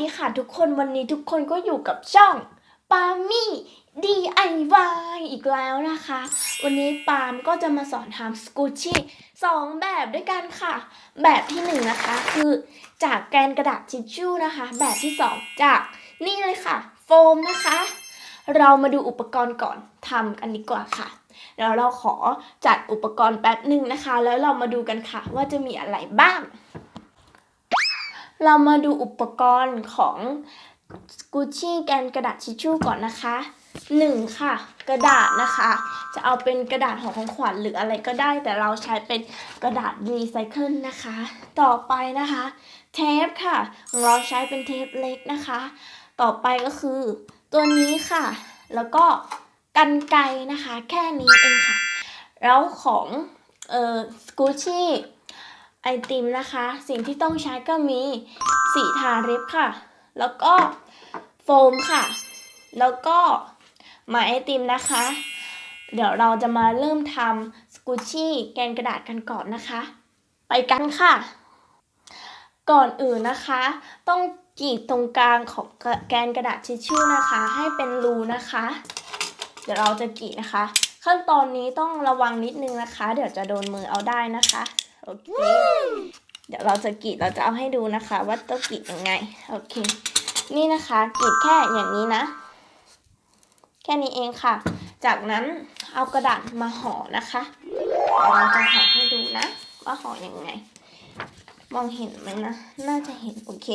ดีค่ะทุกคนวันนี้ทุกคนก็อยู่กับช่องปามี่ DIY อีกแล้วนะคะ วันนี้ปาล์มก็จะมาสอนทำสกูชี่สองแบบด้วยกันค่ะ แบบที่หนึ่งนะคะคือจากแกนกระดาษทิชชู่นะคะ แบบที่สองจากนี่เลยค่ะ โฟมนะคะ เรามาดูอุปกรณ์ก่อนทำกันดีกว่าค่ะเดี๋ยวเราขอจัดอุปกรณ์แป๊บหนึ่งนะคะ แล้วเรามาดูกันค่ะว่าจะมีอะไรบ้าง เรามาดูอุปกรณ์ของกุชชี่แกนกระดาษทิชชู่ก่อนนะคะหนึ่งค่ะ กระดาษนะคะ จะเอาเป็นกระดาษของของขวัญหรืออะไรก็ได้ แต่เราใช้เป็นกระดาษรีไซเคิลนะคะ ต่อไปนะคะ เทปค่ะของเราใช้เป็นเทปเล็กนะคะ ต่อไปก็คือ ตัวนี้ค่ะ แล้วก็กันไกนะคะ แค่นี้เองค่ะ แล้วของเอ่อสกูชี่ ไอติมนะคะ สิ่งที่ต้องใช้ก็มีสีทาเล็บค่ะ แล้วก็โฟมค่ะ แล้วก็ไม้ไอติมนะคะ เดี๋ยวเราจะมาเริ่มทำสกูชี่แกนกระดาษกันก่อนนะคะ ไปกันค่ะ ก่อนอื่นนะคะ ต้องกรีดตรงกลางของแกนกระดาษทิชชู่นะคะ ให้เป็นรูนะคะ เดี๋ยวเราจะกรีดนะคะ ขั้นตอนนี้ต้องระวังนิดนึงนะคะ เดี๋ยวจะโดนมือเอาได้นะคะ โอเค เดี๋ยวเราจะกรีดเราจะเอาให้ดูนะคะ ว่าต้องกรีดยังไง โอเค นี่นะคะกรีดแค่อย่างนี้นะ แค่นี้เองค่ะ จากนั้นเอากระดาษมาห่อนะคะเดี๋ยวเราจะห่อให้ดูนะ ว่าห่ออยังไง มองเห็นไหมนะ น่าจะเห็นโอเค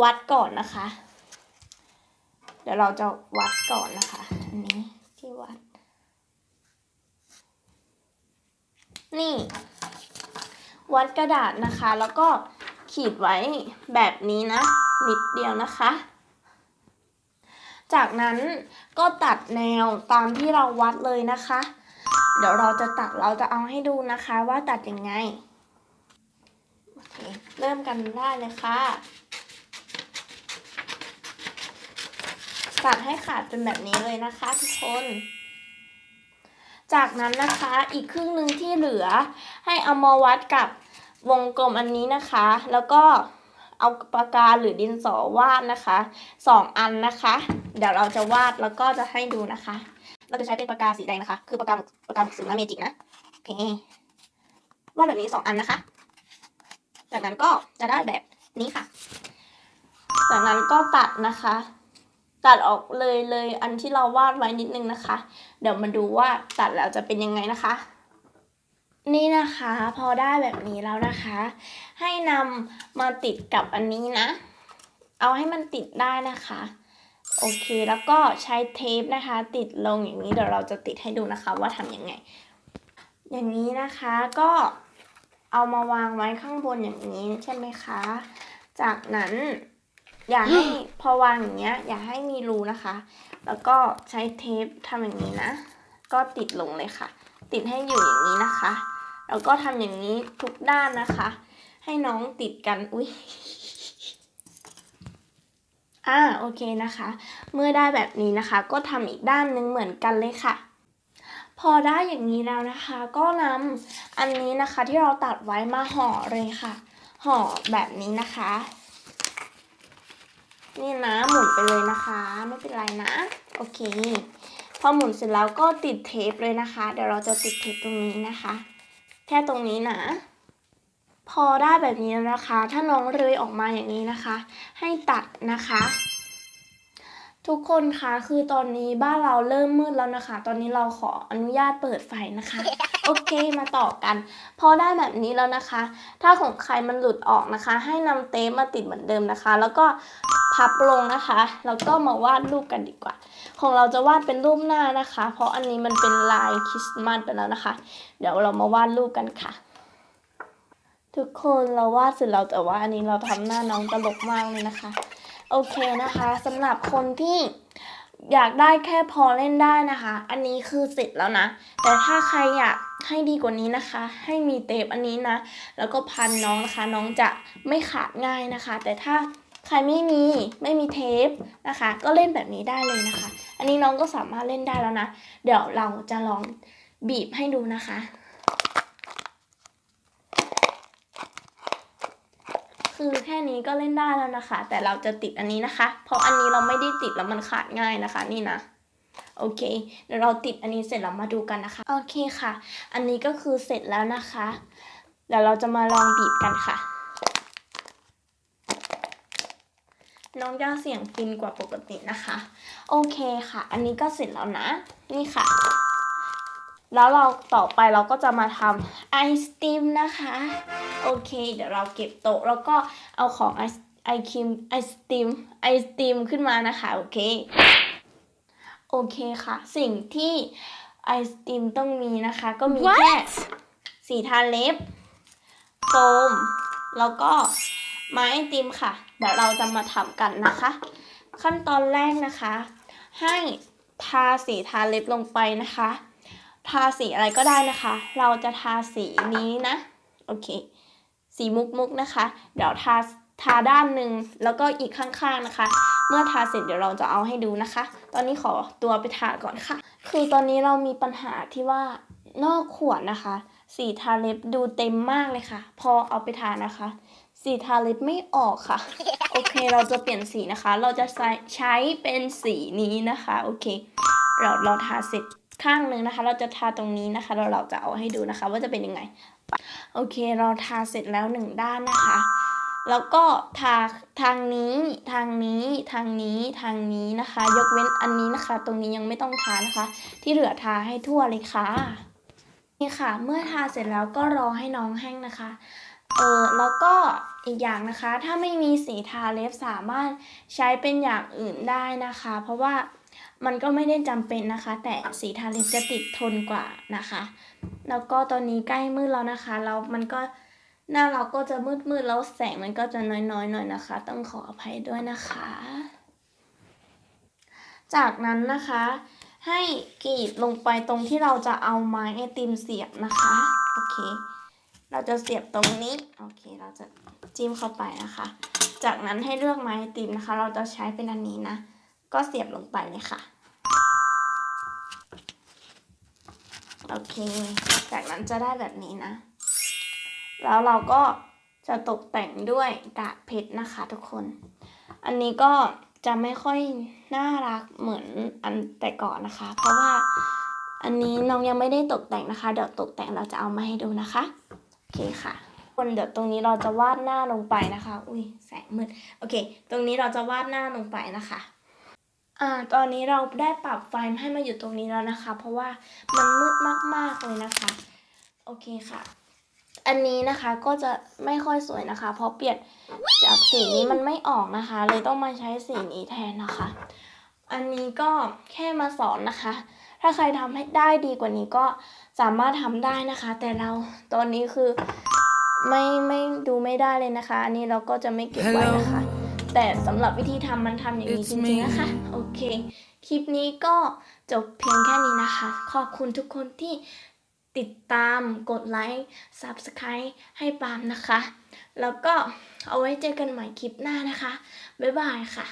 วัดก่อนนะคะ เดี๋ยวเราจะวัดก่อนนะคะ อันนี้ที่วัด นี่ วัดกระดาษนะคะ แล้วก็ขีดไว้แบบนี้นะ นิดเดียวนะคะ จากนั้นก็ตัดแนวตามที่เราวัดเลยนะคะ เดี๋ยวเราจะตัดเราจะเอาให้ดูนะคะว่าตัดยังไงโอเคเริ่มกันได้เลยค่ะตัดให้ขาดเป็นแบบนี้เลยนะคะทุกคน จากนั้นนะคะอีกครึ่งหนึ่งที่เหลือให้เอามาวัดกับ วงกลมอันนี้นะคะ แล้วก็เอาปากกาหรือดินสอวาดนะคะสองอันนะคะ เดี๋ยวเราจะวาดแล้วก็จะให้ดูนะคะ เราจะใช้เป็นปากกาสีแดงนะคะ คือปากกาปากกาสีน้ำเมจิกนะโอเควาดแบบนี้สองอันนะคะ จากนั้นก็จะได้แบบนี้ค่ะ จากนั้นก็ตัดนะคะ ตัดออกเลยเลยอันที่เราวาดไว้นิดนึงนะคะ เดี๋ยวมาดูว่าตัดแล้วจะเป็นยังไงนะคะ นี่นะคะพอได้แบบนี้แล้วนะคะ ให้นำมาติดกับอันนี้นะ เอาให้มันติดได้นะคะ โอเคแล้วก็ใช้เทปนะคะ ติดลงอย่างนี้เดี๋ยวเราจะติดให้ดูนะคะว่าทำยังไง อย่างนี้นะคะก็เอามาวางไว้ข้างบนอย่างนี้ใช่ไหมคะ จากนั้นอย่าให้พอวางอย่างเงี้ย อย่าให้มีรูนะคะ แล้วก็ใช้เทปทำอย่างนี้นะ ก็ติดลงเลยค่ะ ติดให้อยู่อย่างนี้นะคะ แล้วก็ทำอย่างนี้ทุกด้านนะคะ ให้น้องติดกันอุ้ยอ่าโอเคนะคะ เมื่อได้แบบนี้นะคะ ก็ทำอีกด้านหนึงเหมือนกันเลยค่ะ พอได้อย่างนี้แล้วนะคะ ก็นำอันนี้นะคะที่เราตัดไว้มาห่อเลยค่ะ ห่อแบบนี้นะคะ นี่นะหมุนไปเลยนะคะ ไม่เป็นไรนะ โอเค พอหมุนเสร็จแล้วก็ติดเทปเลยนะคะ เดี๋ยวเราจะติดเทปตรงนี้นะคะ ค่ตรงนี้นะ พอได้แบบนี้แล้วนะคะ ถ้าน้องเลยออกมาอย่างนี้นะคะ ให้ตัดนะคะ ทุกคนคะคือตอนนี้บ้านเราเริ่มมืดแล้วนะคะ ตอนนี้เราขออนุญาตเปิดไฟนะคะ โอเคมาต่อกันพอได้แบบนี้แล้วนะคะ ถ้าของใครมันหลุดออกนะคะ ให้นำเทปมาติดเหมือนเดิมนะคะ แล้วก็พับลงนะคะ แล้วก็มาวาดรูปกันดีกว่า ของเราจะวาดเป็นรูปหน้านะคะ เพราะอันนี้มันเป็นลายคริสต์มาสไปแล้วนะคะ เดี๋ยวเรามาวาดรูปกันค่ะ ทุกคนเราวาดเสร็จแล้วแต่ว่าอันนี้เราทำหน้าน้องตลกมากเลยนะคะ โอเคนะคะสำหรับคนที่ อยากได้แค่พอเล่นได้นะคะ อันนี้คือเสร็จแล้วนะ แต่ถ้าใครอยากให้ดีกว่านี้นะคะ ให้มีเทปอันนี้นะ แล้วก็พันน้องนะคะ น้องจะไม่ขาดง่ายนะคะ แต่ถ้าใครไม่มีไม่มีเทปนะคะ ก็เล่นแบบนี้ได้เลยนะคะ อันนี้น้องก็สามารถเล่นได้แล้วนะ เดี๋ยวเราจะลองบีบให้ดูนะคะ คือแค่นี้ก็เล่นได้แล้วนะคะ แต่เราจะติดอันนี้นะคะ เพราะอันนี้เราไม่ได้ติดแล้วมันขาดง่ายนะคะ นี่นะโอเคเดี๋ยวเราติดอันนี้เสร็จแล้วมาดูกันนะคะ โอเคค่ะ อันนี้ก็คือเสร็จแล้วนะคะเดี๋ยวเราจะมาลองบีบกันค่ะ น้องจะเสียงฟินกว่าปกตินะคะ โอเคค่ะ อันนี้ก็เสร็จแล้วนะ นี่ค่ะ แล้วเราต่อไปเราก็จะมาทำไอศติมนะคะ โอเค เดี๋ยวเราเก็บโต๊ะแล้วก็เอาของไอศไอครีมไอศติมไอศติมขึ้นมานะคะ โอเค โอเคค่ะ สิ่งที่ไอศติมต้องมีนะคะ ก็มีแค่สีทาเล็บโฟมแล้วก็ไม้ไอติมค่ะ เดี๋ยวเราจะมาทำกันนะคะ ขั้นตอนแรกนะคะ ให้ทาสีทาเล็บลงไปนะคะ ทาสีอะไรก็ได้นะคะ เราจะทาสีนี้นะ โอเค สีมุกมุกนะคะ เดี๋ยวทาทาด้านหนึ่งแล้วก็อีกข้างๆนะคะ เมื่อทาเสร็จเดี๋ยวเราจะเอาให้ดูนะคะ ตอนนี้ขอตัวไปทาก่อนค่ะ คือตอนนี้เรามีปัญหาที่ว่านอกขวดนะคะ สีทาเล็บดูเต็มมากเลยค่ะ พอเอาไปทานะคะ สีทาเล็บไม่ออกค่ะ โอเคเราจะเปลี่ยนสีนะคะ เราจะใช้ใช้เป็นสีนี้นะคะ โอเค เราเราทาเสร็จ ข้างหนึ่งนะคะ เราจะทาตรงนี้นะคะเราเราจะเอาให้ดูนะคะ ว่าจะเป็นยังไง โอเคเราทาเสร็จแล้วหนึ่งด้านนะคะ แล้วก็ทาทางนี้ทางนี้ทางนี้ทางนี้นะคะ ยกเว้นอันนี้นะคะ ตรงนี้ยังไม่ต้องทานะคะ ที่เหลือทาให้ทั่วเลยค่ะนี่ค่ะ เมื่อทาเสร็จแล้วก็รอให้น้องแห้งนะคะเออแล้วก็อีกอย่างนะคะ ถ้าไม่มีสีทาเล็บสามารถใช้เป็นอย่างอื่นได้นะคะ เพราะว่า มันก็ไม่ได้จำเป็นนะคะ แต่สีทาเล็บจะติดทนกว่านะคะ แล้วก็ตอนนี้ใกล้มืดแล้วนะคะแล้วมันก็หน้าเราก็จะมืดมืดแล้วแสงมันก็จะน้อยๆหน่อยนะคะ ต้องขออภัยด้วยนะคะ จากนั้นนะคะ ให้กรีดลงไปตรงที่เราจะเอาไม้ไอติมเสียบนะคะโอเค เราจะเสียบตรงนี้โอเค เราจะจิ้มเข้าไปนะคะ จากนั้นให้เลือกไม้ไอติมนะคะ เราจะใช้เป็นอันนี้นะก็เสียบลงไปเลยค่ะ โอเค จากนั้นจะได้แบบนี้นะ แล้วเราก็จะตกแต่งด้วยกากเพชรนะคะทุกคน อันนี้ก็จะไม่ค่อยน่ารักเหมือนอันแต่ก่อนนะคะ เพราะว่าอันนี้น้องยังไม่ได้ตกแต่งนะคะ เดี๋ยวตกแต่งเราจะเอามาให้ดูนะคะ โอเคค่ะคนเดี๋ยวตรงนี้เราจะวาดหน้าลงไปนะคะ อุ้ยแสงมืด โอเค ตรงนี้เราจะวาดหน้าลงไปนะคะ อ่าตอนนี้เราได้ปรับไฟให้มาอยู่ตรงนี้แล้วนะคะ เพราะว่ามันมืดมากๆเลยนะคะ โอเคค่ะ อันนี้นะคะก็จะไม่ค่อยสวยนะคะ เพราะเปลี่ยนจากสีนี้มันไม่ออกนะคะ เลยต้องมาใช้สีนี้แทนนะคะ อันนี้ก็แค่มาสอนนะคะ ถ้าใครทำให้ได้ดีกว่านี้ก็สามารถทำได้นะคะ แต่เราตอนนี้คือไม่ไม่ดูไม่ได้เลยนะคะ อันนี้เราก็จะไม่เก็บไว้นะคะ แต่สำหรับวิธีทำมันทำอย่างนี้ It's จริง me ๆนะคะ โอเค คลิปนี้ก็จบเพียงแค่นี้นะคะ ขอบคุณทุกคนที่ติดตามกดไลค์ Subscribe ให้ปาล์มนะคะ แล้วก็เอาไว้เจอกันใหม่คลิปหน้านะคะ บ๊ายบายค่ะ